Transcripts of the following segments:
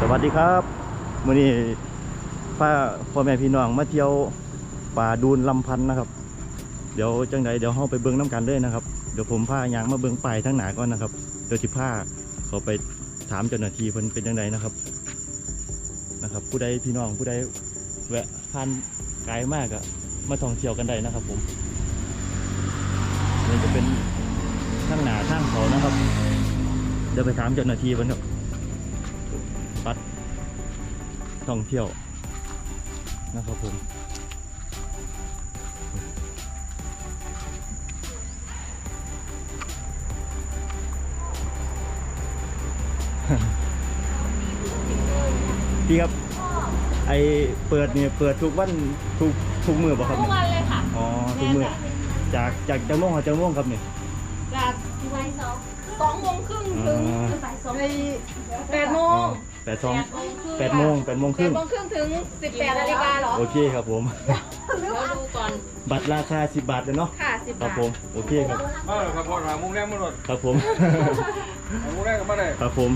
สวัสดีครับมื่อนี้พาพ่อแม่พี่น้องมาเที่ยวป่าดูนลำพันธ์นะครับ เดี๋ยวจังใดเดี๋ยวเฮาไปเบิ้งน้ำกันเลยนะครับเดี๋ยวผมพายางมาเบิ้งไปทั้งหนาก่อนนะครับเดี๋ยวสิพาเขาไปถามเจ้าหน้าที่เพิ่นเป็นยังไงนะครับนะครับ ผู้ใดพี่น้องผู้ใดแวะผ่านไกลมากอะมาท่องเที่ยวกันได้นะครับ ผมนี่จะเป็นทั้งหนาทั้งเขานะครับเดี๋ยวไปถามเจ้าหน้าที่เพิ่นครับ ท่องเที่ยวนะครับผมพี่ครับ ไอเปิดเนี่ยเปิดทุกวันทุกทุกมือป่ะครับทุกเนี่ยวันเลยค่ะอ๋อทุกมือจากจากจะม่วงจะม่วงครับเนี่ยจากบ่ายสองสองโมงครึ่งถึงอ่าบ่ายสองแปดโมง แปดสองแปดโมงแปดโมงคแปรึ่ดงโมงครึ่งถึงสิบแปดนาฬิกาเหรอโอเคครับผมเดี๋ยวดูก่อนบัตรราคา10บาทเลยเนาะค่ะสิบครับบาทผมโอเคครับมาเลยครับพอถามมุ้งแรกมาหมดครับผมถามมุ้งแรกก็มาได้ครับผม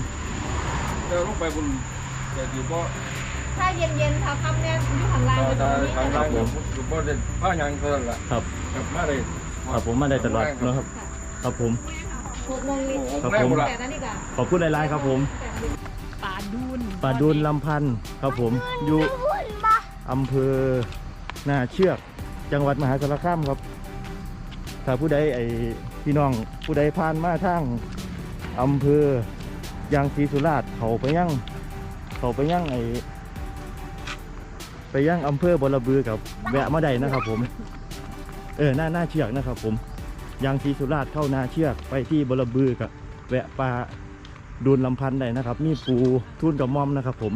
เจอลูกไปบุญแต่อยู่ก็ถ้าเย็นๆถ้าค่ำเนี่ยอยู่ข้างล่างตาอยู่ตรตางนี้ทางล่างอยู่อยู่ก็เด่นผ้ายังเท่านั้นแหละครับกับมาเลยครับผมมาได้ตลอดเนาะครับ ครับผมหกโมงนิดครับแรกผมหมดละแปดนาฬิกาขอบคุณหลายๆครับผมป่าดูน ป่าดูนลำพันธ์ครับผมอยู่อำเภอนาเชือก จังหวัดมหาสารคามครับ ถ้าผู้ใดไอพี่น้องผู้ใดผ่านมาทางอำเภอยางศรีสุราษฎร์เขาไปยังเขาไปยังไอไปยังอำเภอบรบือกับแวะมาได้นะครับ ผม เออหน้าหน้าเชือกนะครับ ผมยางศรีสุราษฎร์เข้านาเชือกไปที่บรบือกับแวะปลา ดูนลำพันธ์ได้นะครับ มีปูทุ่นกับม่อมนะครับ ผม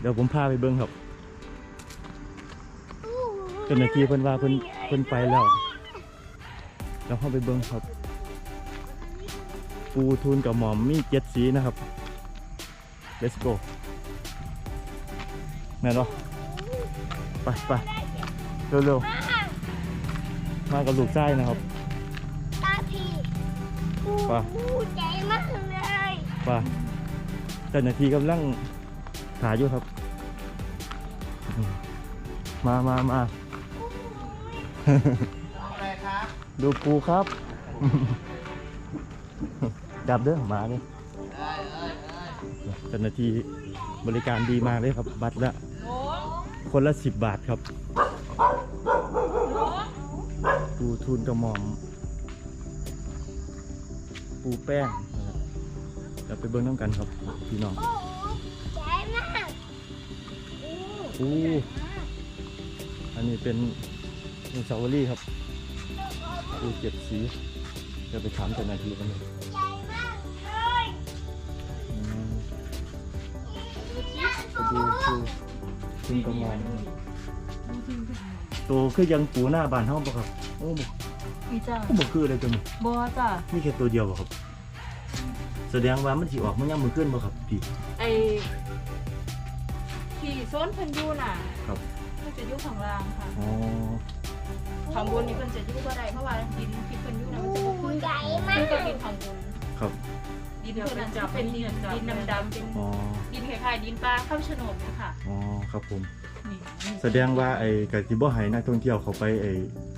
เดี๋ยวผมพาไปเบิ้งครับเจ้าหน้าที่เพิ่นว่าเพิ่นเพิ่นไปแล้วเราเข้าไปเบิ้งครับ ปูทูนกับหมอมมีเจ็ดสีนะครับ let's go แม่นบ่ไปไปเร็วๆ มากับลูกชายนะครับ ตาพี่ปูป่ะปูใจมากเลย ว่าเจ้าหน้าที่กำลังถ่ายอยู่ครับ มามามาดูปูครับ ดับเด้อหมาเนี่ยเจ้าหน้าที่บริการดีมากเลยครับ บัตรละคนละสิบบาทครับปูทูนกระหม่อม ปูแป้งนะครับเดี๋ยวไปเบิ้งน้ำกันครับพี่น้องใจมากปูอันนี้เป็นอนุสาวรีย์ครับปูเจ็ดสีเดี๋ยวไปถามเจ้าหน้าที่กันเลยใจมากเลยอืมไปดูปูคุณกระหมองตัวคือยังปูหน้าบานห้องปะครับ โอ้บ่อีจ้าก็บ่คือเลยตัวนี้บัวจ้ามีแค่ตัวเดียวปะครับ แสดงว่ามันสิออกมันยังมือขึ้นปะครับพี่ ไอที่โซนเพิ่นอยู่น่ะครับมันจะอยู่ข้างล่างค่ะอ๋อข้างบนนี่เพิ่นจะอยู่บ่ได้เพราะว่าดินที่เพิ่นอยู่น่ะมันจะบ่ปูคือใจคือมากกับดินข้างบนครับดินเพิ่นน่ะจะเป็นดินดินดำๆเป็นอ๋อดินคล้ายๆดินปลาข้าวโฉนดนะคะอ๋อครับผม นี่แสดงว่าไอ้กะสิบ่ให้นักท่องเที่ยวเขาไปไอ้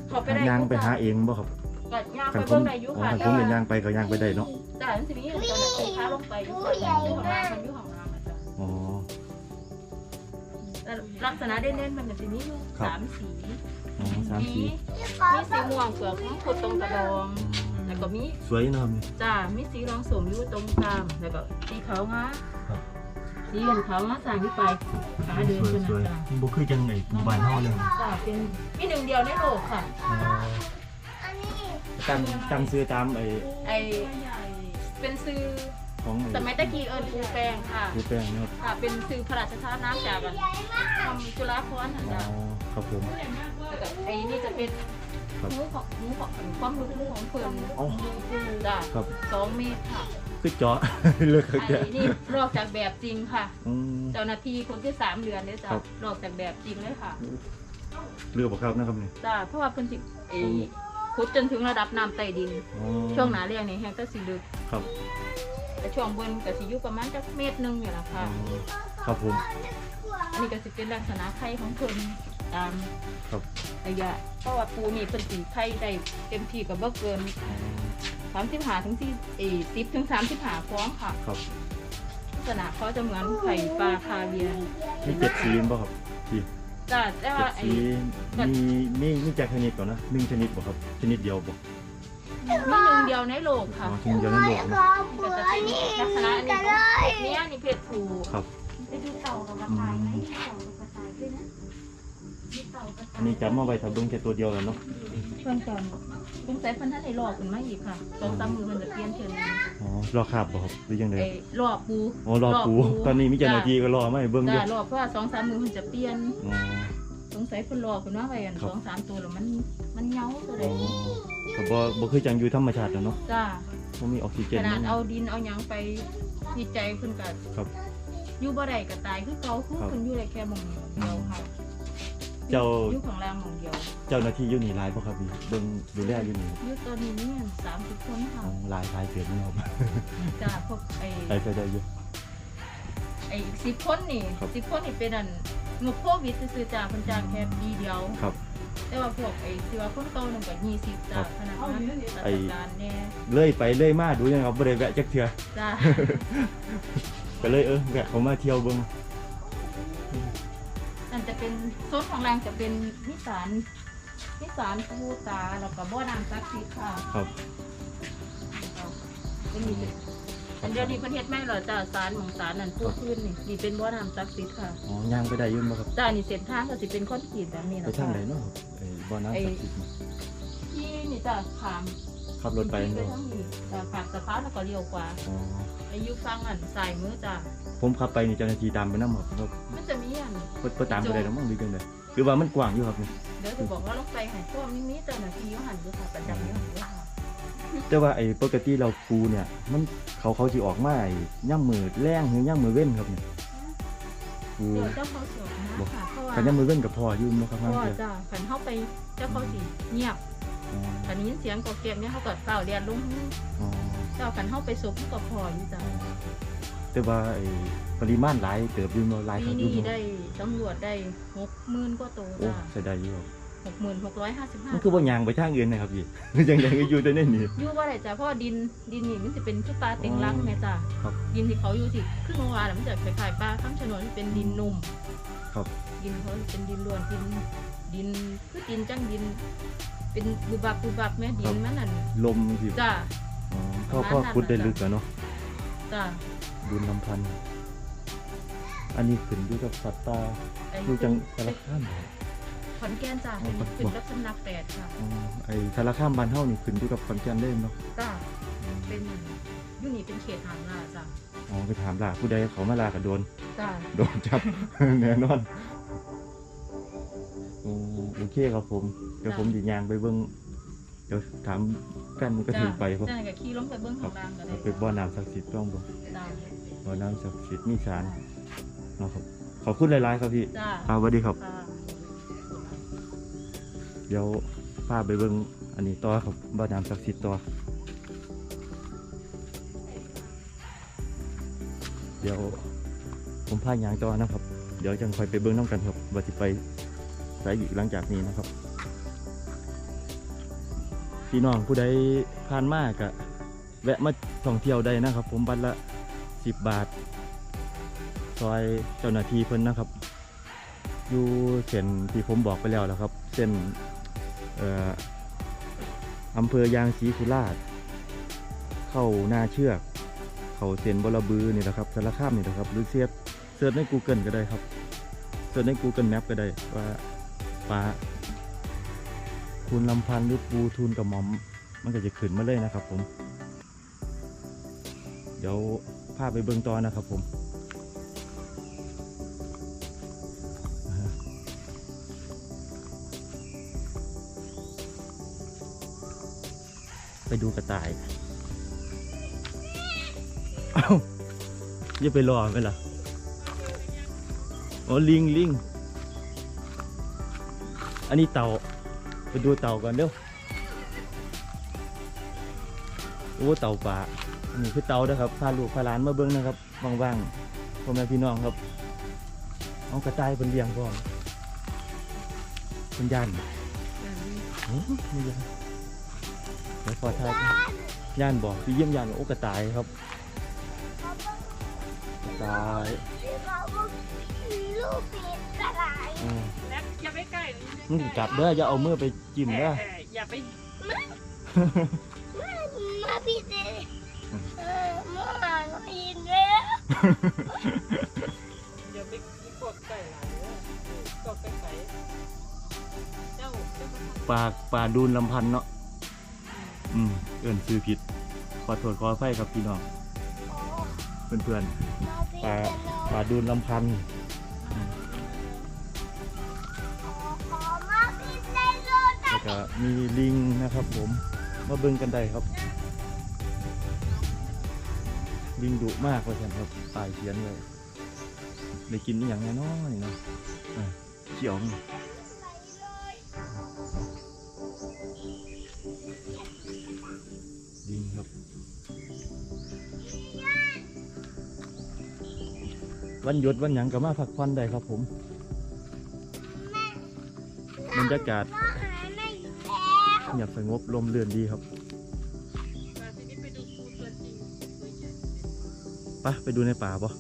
เขาไปได้ย่างไปหาเองบ่ครับก็ย่างคัไปนผเบิ่มงได้อยู่อ๋อค่ะคันผมเป็นย่างไปก็ย่างไปได้เนาะ จ้ามันสิมีเจ้าหน้าที่พาลงไปอยู่ค่ะอยู่ข้างล่างมันอยู่ข้างล่างอะจ้ะอ๋อ แต่ลักษณะเด่นๆมันก็สิมีอยู่ครับ สามสีอ๋อสามมีสีมีสีม่วงเผือกของขุดตรงกระดอง แล้วก็มีสวยเนาะนี่ จ้ามีสีรองสมอยู่ตรงกลางแล้วก็สีขาวงาครับ สีเหลืองขาวงาสั่งที่ไปขาเดินสวยขึ้นสวยจ้าบ่คือจังไอ้ปูบ้านเฮาเลยจ้าเป็นมีหนึ่งเดียวในโลกค่ะ อ๋ออันนี้ตั้งตั้งซื้อตามไอ้ไอ เป็นซื้อของไอ้สมัยตะกี้เอิญปูแปงค่ะปูแป้งเนาะค่ะ เป็นซื้อพระราชทานน้ำจากกันใจมากทำจุฬาภรณ์นะอ๋อจ๊ะครับผมแล้วก็ไอ้นี่จะเป็นครับหมูของหมูของความรู้ของเพื่อนอ๋อจ้ะครับสองเมตรค่ะคือเจาะเลือกเขาไอ้แกะนี่ลอกจากแบบจริงค่ะอืมเจ้าหน้าที่คนที่สามเดือนเนี่ยจ้ะครับลอกจากแบบจริงเลยค่ะเลือกบ่ครับนะครับนี่จ้ะเพราะว่าเพิ่นสิไอ้ ขุดจนถึงระดับน้ำใต้ดิน อ๋อช่วงหนาเรียงนี่แห้งก็สิลึก ครับแต่ช่วงบนก็สิอยู่ประมาณจักเมตรหนึงนี่แหละค่ะครับผม อันนี้ก็สิเป็นลักษณะไข่ของเพิ่นตามครับ ระยะ เพราะว่าปูนี่เพิ่นสิไข่ได้เต็มที่ก็บ่เกิน35ถึง4เอ่อ10ถึง35ฟองค่ะ ครับลักษณะเขาจะเหมือนไข่ปลาคาเวียร์ มีเจ็ดสีบ่ครับพี่ จ้ะแต่เจ็ว่าดไอ้ สีมีมีมีจากชนิดก่อนนะหนึ่งชนิดบ่ครับชนิดเดียวบ่มีหนึ่งเดียวในโลกอ๋ค่ะอชนิดเดียวในโลกขนะอบคุก็ณจะเป็นนี่ลักษณะอันนี้กันเลยเนี่ยนี่เพศผูครับ ไปดูเต่ากับกระต่ายไหมมีเต่ากับกระต่ายด้วยนะมีเต่ากับกระต่ายอันนี้จับมาไว้ถ้าเบิ่งแค่ตัวเดียวแล้วเนาะเพื่อนกัน สงสัยเพันท่านไอ้หลอกขึ้นมาอีกค่ะสองสามมือมันจะเปลี่ยนเทียนอ๋อรอคาบบ่ครับหรือยังไงไอ้หลอกปูอ๋อรอปูตอนนี้มีเจ้าหน้าที่ก็รอมาให้เบิ่งอยู่จ้าหลอกเพราะว่าสองสามมือมันจะเปลี่ยนอ๋อ สงสัยเพิ่นหลอกขึ้นมาไว้อันครับ สองสามตัวแล้วมันมันเหงาตัวเลอ๋อยก็บ่บ่คือจังอยู่ธรรมชาติแล้วเนาะจ้าบ่มีออกซิเจขนนาดเอาดินเอาหยังไปวิจัยเพิ่นก็ครับ อยู่บ่ได้ก็ตายคือเก่าคือครับ เพิ่นอยู่ได้แค่หม่องเดียวค่ะ เจ้าอยู่ข้างล่างหม่องเดียวเจ้าหน้าที่อยู่นี่หลายบ่ครับพี่เบิ่งดูแลอยู่นี่อยู่ตอนนี้เนี่ยสามสิบคนค่ะอ๋อหลายหลายเกินนะครับจ้าพวกไอ้ไปไปได้อยู่ ไอ้อีกสิบคนนี่ครับ สิบคนนี่เป็นอันงบโควิดซื้อๆจ้าเพิ่นจ้างแค่ปีเดียว ครับ แต่ว่าพวกไอ้ที่ว่าคนเก่านั่นก็ยี่สิบจ้าพนักงานราไอ้ ชการแน่เลื่อยไปเลื่อยมาดูยังครับบ่ได้แวะจักเทื่อจ้าก็เลยเออแวะเขามาเที่ยวเบิ่งนั่นจะ เป็นโซนของแรงจะเป็นนิสานนิสานภูตาแล้วก็บ่อน้ำซักซีค่ะครับเป็นนี่เป็นอันเดียวนี้ประเทศไม่หรอจ้าสารของสารนั่นพูดขึ้นนี่นี่เป็นบ่อน้ำซักซีค่ะอ๋อย่างไปได้อยุ่บ่ครับจ้านี่เส้นทางก็สิเป็นคอนกรีตแบบนี้ไปนะทางคะไหนเนาะไอ้บ่อน้ำศักดิ์สิทธิ์นี่ที่นี่จ้าขามขับรถไปไปเนาะทางนี้จ้าขามสะพานแล้วก็เลี้ยวขวาอ๋ออายุฟังอันสายมือจ้าผมขับไปนี่เจ้าหน้าที่ตามไปนำครับครับมันจะมี อันเพิ่นเพิ่นตามไปได้แล้วมั้งหรือจังไดคือว่ามันกว้างอยู่ครับนี่เดี๋ยวจะบอกว่าลงไปให้พวกมีมีเจ้าหน้าที่อยู่หันอยู่ค่ะประจำอยู่หันอยู่ค่ะแต่ว่าไอ้ปกติเราปูเนี่ย มันเขาเขาสิออกมาไอ้ย่ำมือแรงหรือย่ำมือเว้นครับเนี่ยปูเดี๋ยวเจ้าเขาสวมนะค่ะเพราะว่าคันย่ำมือเว้นกับพออยู่เนาะครับเพทางราะว่าเทื่อจ้าขันเข้าไปเจ้าเขาสิเงียบอ๋อขันนี้ยินเสียงกอเก็บเนี่ยเขาก็เฝ้าเรียนลงอ๋อเจ้าขันเข้าไปสุกเขาก็พออยู่จ้า แต่ว่าไอ้ปริมาณหลายเติบอยู่เนาะหลายคปีรับอยู่นี้เนาะได้ตำรวจได้หกหมื่นกว่าตัวโอ้จ้าใส่ได้อยู่ครับหกหมื่นหกร้อยห้าสิบห้ามันคือบ่ยางไปทางอื่นนะครับพี่ ยังยังอยู่แต่ในนี่อยู่ว่าไรจ้าเพราะว่าดินดินนี่มันจะเป็นคือปลาเต็งรังแม่จ้าครับดินที่เขาอยู่ที่ขึ้นเมื่อวานน่ะมันจะคล้ายๆปลาข้ามถนนเป็นดินนุ่มครับ ดินเขาเป็นดินล้วนดิน ดินคือดินจังดิน เป็นบุบับบุบับแม่ดินมันนั่นลมสิจ้าอ๋อพ่อพ่อขุดได้ลึกแล้วเนาะ จ้าดุลลำพันธ์อันนี้ขึ้นอยู่กับสัตว์ป่าไอ้อยู่จังสารคามบ่ขอนแก่นจ้าเป็นอ๋อเป็นรับสำนักแปดค่ะอ๋อไอ้สารคามบ้านเฮานี่ขึ้นอยู่กับขอนแก่นเด้เนาะจ้าเป็นอยู่นี่เป็นเขตหางลาจ้าอ๋อไปถามล่ะผู้ใดเขามาลาก็โดนจ้าโดนจับแน่นอนโอ้โอเคครับผมเดี๋ยวผมสิย่างไปเบิ่ง เดี๋ยวถามแฟนมันก็ถึงไปครับจ้าก็ขี่ลงไปเบื้องข้างล่างก็ได้ไปบ่อน้ำศักดิ์สิทธิ์ต้องบ่จ้าบ่อน้ำศักดิ์สิทธิ์มีสารเนาะครับขอบคุณหลายๆครับพี่จ้าครับสวัสดีครับ ค่ะเดี๋ยวพาไปเบิ่งอันนี้ต่อครับบ่อน้ำศักดิ์สิทธิ์ต่อเดี๋ยวผมพายางต่อนะครับ เดี๋ยวจังคอยไปเบิ่งน้ำกันครับว่าสิไปสายอีกหลังจากนี้นะครับ พี่น้องผู้ใดผ่านมากะแวะมาท่องเที่ยวได้นะครับ ผมบัตรละสิบบาท ซอยเจ้าหน้าที่เพิ่นนะครับ อยู่เส้นที่ผมบอกไปแล้วแล้วครับ เส้นเอ่ออำเภอยางศรีสุราษฎร์เข้าหน้าเชือก เขาเส้นบรบือนี่แหละครับสารคามนี่แหละครับ หรือเสิร์ชเสิร์ชใน Google ก็ได้ครับเสิร์ชใน Google Map ก็ได้ว่าปลา คูณลำพันธ์หรือปูทูนกระหม่อม มันก็จะขึ้นมาเลยนะครับ ผม เดี๋ยวพาไปเบิ่งต่อนะครับผมไปดูกระต่าย เอ้าอย่าไปรอไหมล่ะโอ้ลิงลิง อันนี้เต่า ไปดูเต่าก่อนเร็วโอ้เต่าป่านี่คือเตาเด้อครับพาลูกพาหลานมาเบิ้งนะครับว่างๆพ่อแม่พี่น้องครับเอากระต่ายเป็นเลี้ยงก่อนเป็นย่านโอ้ไม่ย่านเดี๋ยวขอทายย่านบอกพี่เยี่ยมย่านโอ้กระต่ายครับกระต่ายเขาบอกมีลูกเป็ดกระไรอืมแล้ว อย่าไปใกล้มึงจับเด้ออย่าเอามือไปจิ้มเด้ออย่าไปมาพี่เต้เออมาหาเราอินแล้วอย่าไปกดไก่หลายเด้อกดไก่ไก่เจ้าเจ้าปลาปลาดูนลำพันธ์เนาะอืมเอินซื้อผิด ขอโทษขออภัยครับพี่น้อง โอ้เพื่อนมาพี่ๆปลาเต้ปลาดูนลำพัน ก็มีลิงนะครับผมมาเบิ่งกันได้ครับ ลิงดุมากว่าฉันครับปลายเขียนเลยได้กินอย่างแน่นอนนี่เนะอะเขียวลิงครับวันหยุดวันหยังก็มาพักผ่อนได้ครับผม บรรยากาศ เงียบสงบลมเรือนดีครับมาทีนี้ไปดูปูตัวจริงตัวใหญ่ไปไปดูในป่าปะ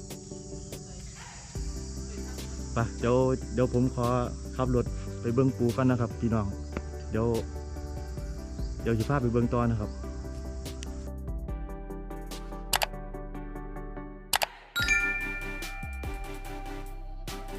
ไปเดี๋ยวเดี๋ยวผมขอขับรถไปเบิ้งปูกันนะครับพี่น้อง เดี๋ยวเดี๋ยวสิพาไปเบิ้งตอนนะครับ